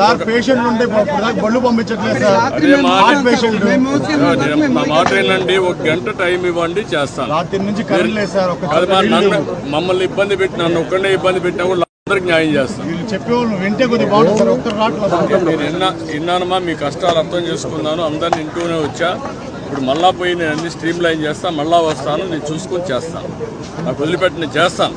Sir patient ఉంటే బళ్ళు పంపించట్లేదు మా మాట ఏంటండి ఒక గంట టైం ఇవ్వండి చేస్తాను. రాత్రి నుంచి కరెంట్ లేదు సార్ మమ్మల్ని ఇబ్బంది పెట్టి నన్ను ఒక్కడే ఇబ్బంది పెట్టినా కూడా అందరికి న్యాయం చేస్తాను. వీళ్ళు చెప్పేవాళ్ళు వింటే కొద్దిగా బాగుంటుంది సార్ ఒక్కరు రావట్లేదు నేను విన్నా విన్నానమ్మా మీ కష్టాలు అర్థం చేసుకున్నాను అందరిని ఇంటూనే వచ్చా. ఇప్పుడు మళ్ళా పోయి నేను అన్ని స్ట్రీమ్ లైన్ చేస్తాను మళ్ళా వస్తాను నేను చూసుకొని చేస్తాను. నాకు వదిలిపెట్టి నేను చేస్తాను.